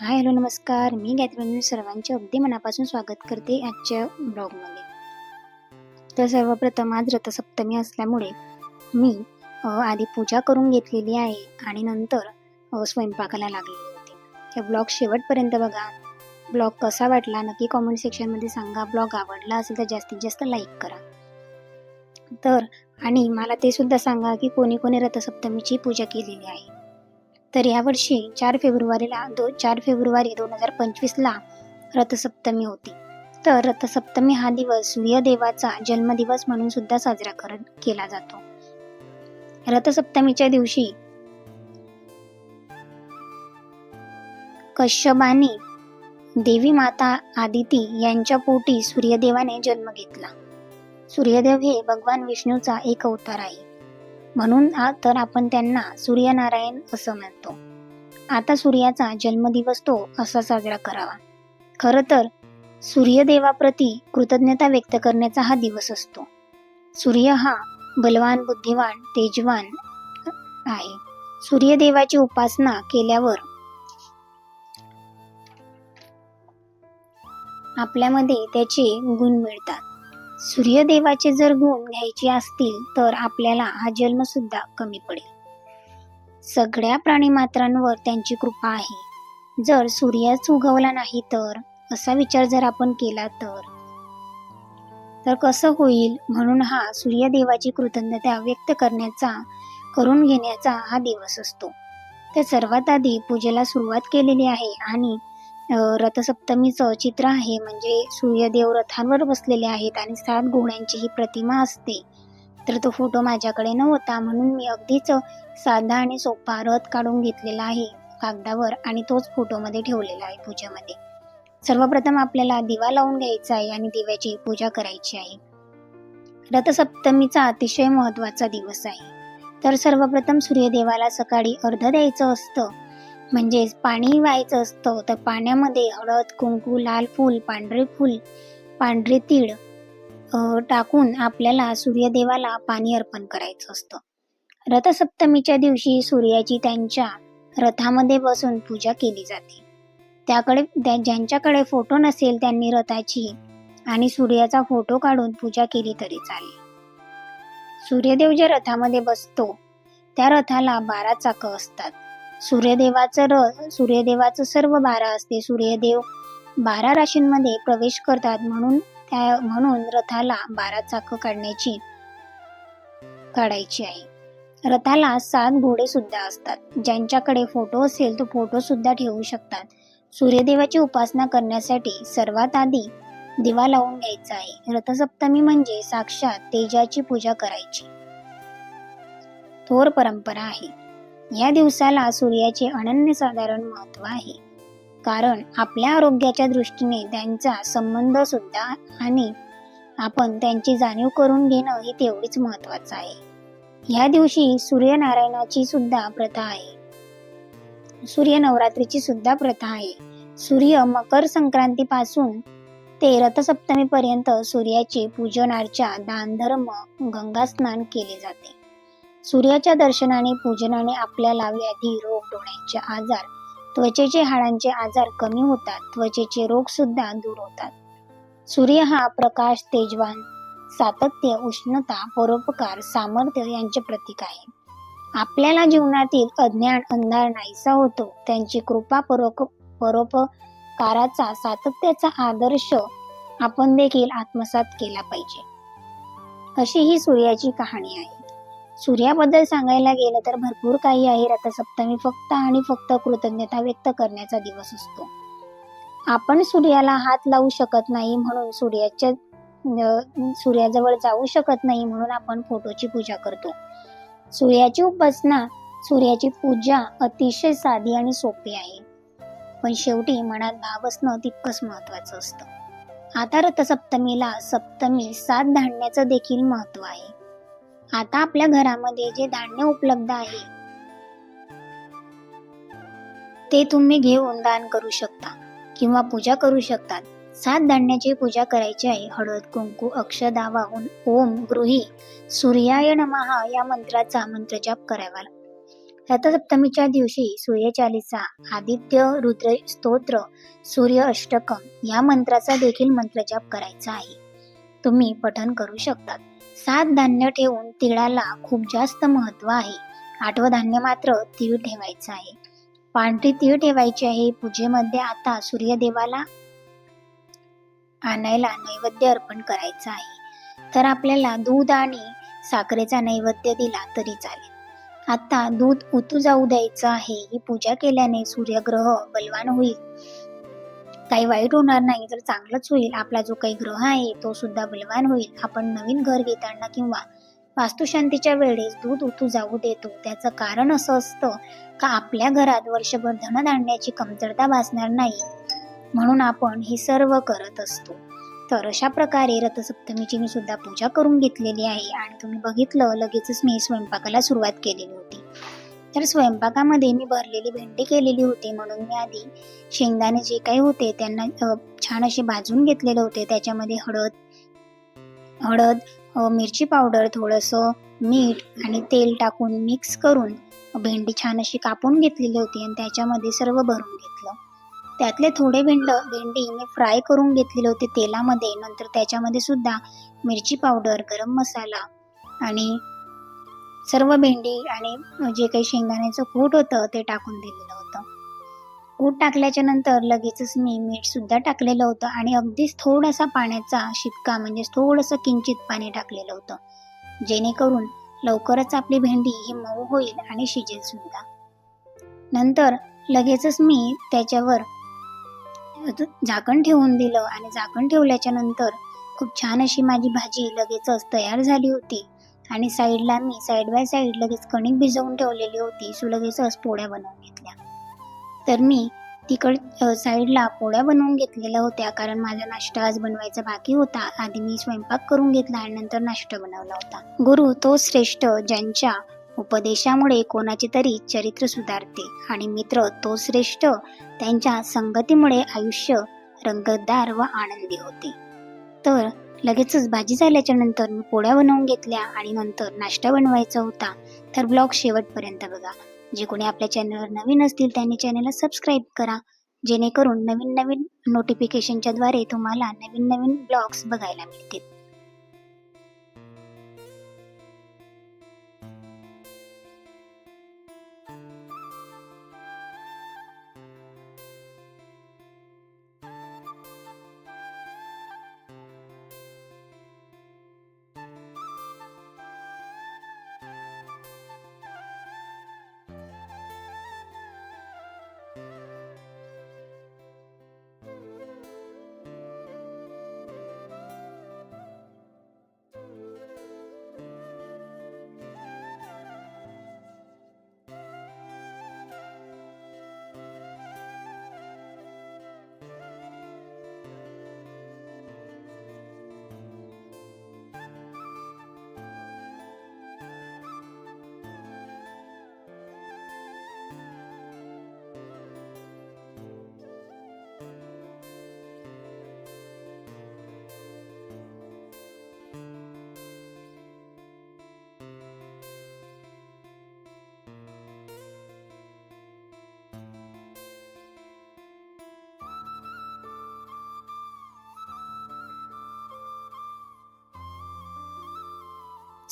Hi hello नमस्कार. मी गायत्री सर्वांचे अगदी मनापासून स्वागत करते आजच्या ब्लॉगमध्ये. तर सर्वप्रथम आज रथसप्तमी असल्यामुळे मी आधी पूजा करून घेतलेली आहे आणि नंतर स्वयंपाकाला लागलेली होती. हे ब्लॉग शेवटपर्यंत बघा. ब्लॉग कसा वाटला नक्की कॉमेंट सेक्शनमध्ये सांगा. ब्लॉग आवडला असेल तर जास्तीत जास्त लाईक करा. तर आणि मला ते सुद्धा सांगा की कोणी कोणी रथसप्तमीची पूजा केलेली आहे. तर यावर्षी चार फेब्रुवारीला दो चार फेब्रुवारी दोन हजार पंचवीसला रथसप्तमी होती. तर रथसप्तमी हा दिवस सूर्यदेवाचा जन्मदिवस म्हणून सुद्धा साजरा कर केला जातो. रथसप्तमीच्या दिवशी कश्यपाने देवी माता आदिती यांच्या पोटी सूर्यदेवाने जन्म घेतला. सूर्यदेव हे भगवान विष्णूचा एक अवतार आहे. म्हणून तर आपण त्यांना सूर्यनारायण असं म्हणतो. आता सूर्याचा जन्मदिवस तो असा साजरा करावा. खरं तर सूर्यदेवाप्रती कृतज्ञता व्यक्त करण्याचा हा दिवस असतो. सूर्य हा बलवान बुद्धिवान तेजवान आहे. सूर्यदेवाची उपासना केल्यावर आपल्यामध्ये त्याचे गुण मिळतात. सूर्यदेवाचे जर गुण घ्यायचे असतील तर आपल्याला हा जन्म सुद्धा कमी पडेल. सगळ्या प्राणीमात्रांवर त्यांची कृपा आहे. जर सूर्यच उगवला नाही तर असा विचार जर आपण केला तर? तर कसं होईल म्हणून हा सूर्यदेवाची कृतज्ञता व्यक्त करण्याचा करून घेण्याचा हा दिवस असतो. तर सर्वात आधी पूजेला सुरुवात केलेली आहे आणि रथसप्तमीचं चित्र आहे. म्हणजे सूर्यदेव रथांवर बसलेले आहेत आणि सात घोड्यांची ही प्रतिमा असते. तर तो फोटो माझ्याकडे नव्हता. म्हणून मी अगदीच साधा आणि सोपा रथ काढून घेतलेला आहे कागदावर आणि तोच फोटोमध्ये ठेवलेला आहे पूजेमध्ये. सर्वप्रथम आपल्याला दिवा लावून घ्यायचा आहे आणि दिव्याची पूजा करायची आहे. रथसप्तमीचा अतिशय महत्त्वाचा दिवस आहे. तर सर्वप्रथम सूर्यदेवाला सकाळी अर्ध द्यायचं असतं. म्हणजेच पाणी व्हायचं असतं तर पाण्यामध्ये हळद कुंकू लाल फूल पांढरे फूल पांढरे तीळ टाकून आपल्याला सूर्यदेवाला पाणी अर्पण करायचं असतं. रथसप्तमीच्या दिवशी सूर्याची त्यांच्या रथामध्ये बसून पूजा केली जाते. त्याकडे त्या ज्यांच्याकडे फोटो नसेल त्यांनी रथाची आणि सूर्याचा फोटो काढून पूजा केली तरी चालेल. सूर्यदेव ज्या रथामध्ये बसतो त्या रथाला बारा चाकं असतात. सूर्यदेवाचं रथ सूर्यदेवाचं सर्व बारा असते. सूर्यदेव बारा राशींमध्ये प्रवेश करतात. म्हणून त्या म्हणून रथाला बारा चाकं काढण्याची काढायची आहे. रथाला सात घोडे सुद्धा असतात. ज्यांच्याकडे फोटो असेल तो फोटो सुद्धा ठेवू शकतात. सूर्यदेवाची उपासना करण्यासाठी सर्वात आधी दिवा लावून घ्यायचा आहे. रथसप्तमी म्हणजे साक्षात तेजाची पूजा करायची. थोर परंपरा आहे. या दिवसाला सूर्याचे अनन्यसाधारण महत्त्व आहे. कारण आपल्या आरोग्याच्या दृष्टीने त्यांचा संबंध सुद्धा आणि आपण त्यांची जाणीव करून घेणं हे तेवढीच महत्वाचं आहे. या दिवशी सूर्यनारायणाची सुद्धा प्रथा आहे. सूर्य नवरात्रीची सुद्धा प्रथा आहे. सूर्य मकर संक्रांतीपासून ते रथसप्तमीपर्यंत सूर्याचे पूजनार्चा दानधर्म गंगास्नान केले जाते. सूर्याच्या दर्शनाने पूजनाने आपल्याला व्याधी रोग डोळ्यांचे आजार त्वचेचे हाडांचे आजार कमी होतात. त्वचेचे रोग सुद्धा दूर होतात. सूर्य हा प्रकाश तेजवान सातत्य उष्णता परोपकार सामर्थ्य यांचे प्रतीक आहे. आपल्याला जीवनातील अज्ञान अंधार नाहीसा होतो. त्यांची कृपा परोप परोपकाराचा सातत्याचा आदर्श आपण देखील आत्मसात केला पाहिजे. अशी ही सूर्याची कहाणी आहे. सूर्याबद्दल सांगायला गेलं तर भरपूर काही आहे रथसप्तमी फक्त आणि फक्त कृतज्ञता व्यक्त करण्याचा दिवस असतो. आपण सूर्याला हात लावू शकत नाही म्हणून सूर्याच्या सूर्याजवळ जाऊ शकत नाही म्हणून आपण फोटोची पूजा करतो. सूर्याची उपासना सूर्याची पूजा अतिशय साधी आणि सोपी आहे. पण शेवटी मनात भाव असणं तितकंच महत्वाचं असतं. आता रथसप्तमीला सप्तमी सात धान्याचं देखील महत्त्व आहे. आता आपल्या घरामध्ये जे धान्य उपलब्ध आहे ते तुम्ही घेऊन दान करू शकता किंवा पूजा करू शकतात. सात धान्याची पूजा करायची आहे. हळद कुंकू अक्षदा वाहून ओम गृही सूर्याय नमहा या मंत्राचा मंत्रजाप करावा. रथसप्तमीच्या दिवशी सूर्यचालिसा आदित्य रुद्र स्तोत्र सूर्य अष्टकम या मंत्राचा देखील मंत्रजाप करायचा आहे. तुम्ही पठन करू शकतात. सात धान्य ठेवून तिळाला खूप जास्त महत्त्व आहे. आठवं धान्य मात्र तीळ ठेवायचं आहे. पांढरी तीळ ठेवायची आहे. पूजेमध्ये आता सूर्यदेवाला आणायला नैवेद्य अर्पण करायचं आहे. तर आपल्याला दूध आणि साखरेचा नैवेद्य दिला तरी चालेल. आता दूध उतू जाऊ द्यायचं आहे. ही पूजा केल्याने सूर्यग्रह बलवान होईल. काही वाईट होणार नाही तर चांगलंच होईल. आपला जो काही ग्रह आहे तो सुद्धा बलवान होईल. आपण नवीन घर घेताना किंवा वास्तुशांतीच्या वेळेस दूध उतू जाऊ देतो. त्याचं कारण असं असतं का आपल्या घरात वर्षभर धनधान्याची कमतरता भासणार नाही? म्हणून आपण हे सर्व करत असतो. तर अशा प्रकारे रथसप्तमीची मी सुद्धा पूजा करून घेतलेली आहे. आणि तुम्ही बघितलं लगेचच मी स्वयंपाकाला सुरुवात केलेली होती. तर स्वयंपाकामध्ये मी भरलेली भेंडी केलेली होती. म्हणून मी आधी शेंगदाणे जे काही होते त्यांना छान असे भाजून घेतलेले होते. त्याच्यामध्ये हळद हळद मिरची पावडर थोडंसं मीठ आणि तेल टाकून मिक्स करून भेंडी छान अशी कापून घेतलेली होती आणि त्याच्यामध्ये सर्व भरून घेतलं. त्यातले थोडे भेंड भेंडी मी फ्राय करून घेतलेले होते तेलामध्ये. नंतर त्याच्यामध्ये सुद्धा मिरची पावडर गरम मसाला आणि सर्व भेंडी आणि जे काही शेंगदाण्याचं कूट होतं ते टाकून दिलेलं होतं. कूट टाकल्याच्या नंतर लगेचच मी मीठसुद्धा टाकलेलं होतं आणि अगदीच थोडासा पाण्याचा शिपका म्हणजे थोडंसं किंचित पाणी टाकलेलं होतं. जेणेकरून लवकरच आपली भेंडी ही मऊ होईल आणि शिजेल सुद्धा. नंतर लगेचच मी त्याच्यावर झाकण ठेवून दिलं आणि झाकण ठेवल्याच्या नंतर खूप छान अशी माझी भाजी लगेचच तयार झाली होती. आणि साईडला मी साईड बाय साईड लगेच कणिक भिजवून ठेवलेली होती. सो लगेचच पोळ्या बनवून घेतल्या. तर मी तिकड साईडला पोळ्या बनवून घेतलेल्या होत्या. कारण माझा नाश्ता आज बनवायचा बाकी होता. आधी मी स्वयंपाक करून घेतला आणि नंतर नाश्ता बनवला होता. गुरु तो श्रेष्ठ ज्यांच्या उपदेशामुळे कोणाचे तरी चरित्र सुधारते. आणि मित्र तो श्रेष्ठ त्यांच्या संगतीमुळे आयुष्य रंगतदार व आनंदी होते. तर लगेचच भाजी झाल्याच्यानंतर मी पोळ्या बनवून घेतल्या आणि नंतर नाश्ता बनवायचा होता. तर ब्लॉग शेवटपर्यंत बघा. जे कोणी आपल्या चॅनलवर नवीन असतील त्यांनी चॅनलला सबस्क्राईब करा. जेणेकरून नवीन नवीन नोटिफिकेशनच्या द्वारे तुम्हाला नवीन नवीन ब्लॉग्स बघायला मिळतील.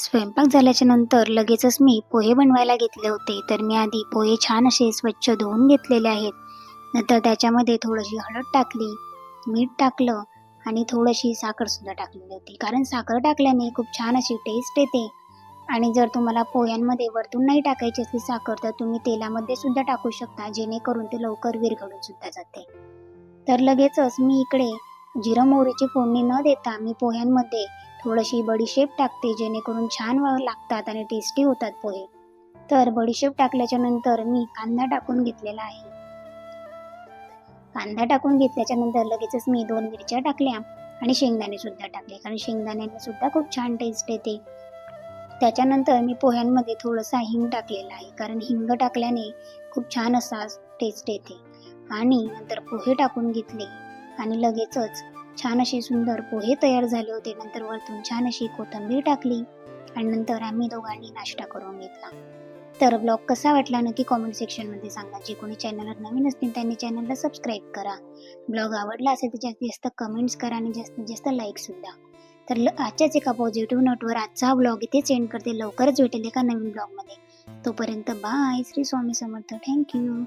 स्वयंपाक झाल्याच्यानंतर लगेचच मी पोहे बनवायला घेतले होते. तर मी आधी पोहे छान असे स्वच्छ धुवून घेतलेले आहेत. नंतर त्याच्यामध्ये थोडीशी हळद टाकली मीठ टाकलं आणि थोडीशी साखरसुद्धा टाकलेली होती. कारण साखर टाकल्याने खूप छान अशी टेस्ट येते. आणि जर तुम्हाला पोह्यांमध्ये वरतून नाही टाकायची असली साखर तर तुम्ही तेलामध्ये सुद्धा टाकू शकता जेणेकरून ते लवकर विरघळून सुद्धा जाते. तर लगेचच मी इकडे जिरं मोहरीची फोडणी न देता मी पोह्यांमध्ये थोडीशी बडीशेप टाकते जेणेकरून छान व- लागतात आणि टेस्टी होतात पोहे. तर बडीशेप टाकल्याच्या नंतर मी कांदा टाकून घेतलेला आहे. कांदा टाकून घेतल्याच्या नंतर लगेचच मी दोन मिरच्या टाकल्या आणि शेंगदाणे सुद्धा टाकले कारण शेंगदाण्याने सुद्धा खूप छान टेस्ट येते. त्याच्यानंतर मी पोह्यांमध्ये थोडंसं हिंग टाकलेलं आहे कारण हिंग टाकल्याने खूप छान असा टेस्ट येते. आणि नंतर पोहे टाकून घेतले. आणि लगेचच छान असे सुंदर पोहे तयार झाले होते. नंतर वरतून छान अशी कोथिंबीर टाकली आणि नंतर आम्ही दोघांनी नाश्ता करून घेतला. तर ब्लॉग कसा वाटला नक्की कॉमेंट सेक्शनमध्ये सांगा. जे कोणी चॅनलवर नवीन असतील त्यांनी चॅनलला सबस्क्राईब करा. ब्लॉग आवडला असेल तर जास्तीत जास्त कमेंट्स करा आणि जास्तीत जास्त लाईकसुद्धा तर आजच्याच एका पॉझिटिव्ह नोटवर आजचा हा ब्लॉग इथे सेंड करते. लवकरच भेटेल एका नवीन ब्लॉगमध्ये तोपर्यंत bye Shri Swami Samarth. Thank you